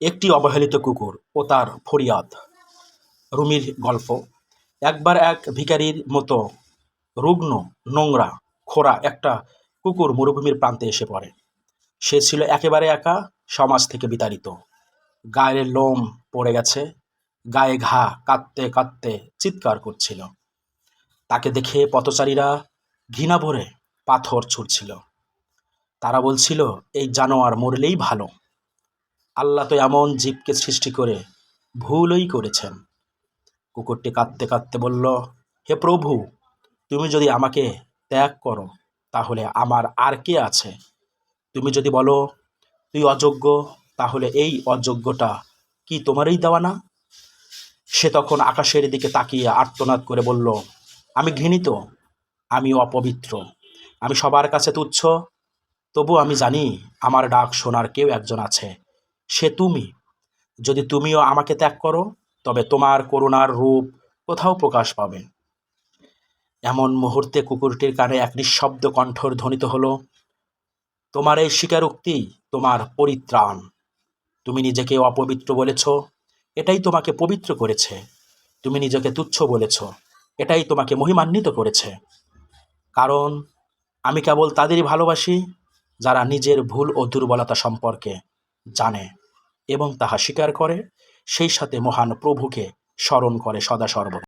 একটি অবহেলিত কুকুর ও তার ফরিয়াদ। রুমির গল্প। একবার এক ভিখারির মতো রুগ্ন, নোংরা খোরা একটা কুকুর মরুভূমির প্রান্তে এসে পড়ে। সে ছিল একেবারে একা, সমাজ থেকে বিতাড়িত। গায়ের লোম পড়ে গেছে, গায়ে ঘা কাঁদতে কাঁদতে চিৎকার করছিল। তাকে দেখে পথচারীরা ঘৃণা ভরে পাথর ছুঁড়ছিল। তারা বলছিল, এই জানোয়ার মরলেই ভালো। আল্লাহ তো এমন জীবকে সৃষ্টি করে ভুলই করেছেন। কুকুরটি কাঁদতে কাঁদতে বলল, হে প্রভু, তুমি যদি আমাকে ত্যাগ করো, তাহলে আমার আর কে আছে? তুমি যদি বলো, তুই অযোগ্য, তাহলে এই অযোগ্যটা কি তোমারই দেওয়া না? সে তখন আকাশের দিকে তাকিয়ে আর্তনাদ করে বলল, আমি ঘৃণিত, আমি অপবিত্র, আমি সবার কাছে তুচ্ছ, তবু আমি জানি আমার ডাক শোনার কেউ একজন আছে। সে তুমি। যদি তুমিও আমাকে ত্যাগ করো, তবে তোমার করুণার রূপ কোথাও প্রকাশ পাবে। এমন মুহূর্তে কুকুরটির কানে এক নিঃশব্দ কণ্ঠর ধ্বনিত হলো, তোমার এই স্বীকারোক্তি তোমার পরিত্রাণ। তুমি নিজেকে অপবিত্র বলেছ, এটাই তোমাকে পবিত্র করেছে। তুমি নিজেকে তুচ্ছ বলেছ, এটাই তোমাকে মহিমান্বিত করেছে। কারণ আমি কেবল তাদেরই ভালোবাসি, যারা নিজের ভুল ও দুর্বলতা সম্পর্কে জানে। এবং তাহা স্বীকার করে সেই সাথে মহান প্রভুকে স্মরণ করে সদা সর্বদা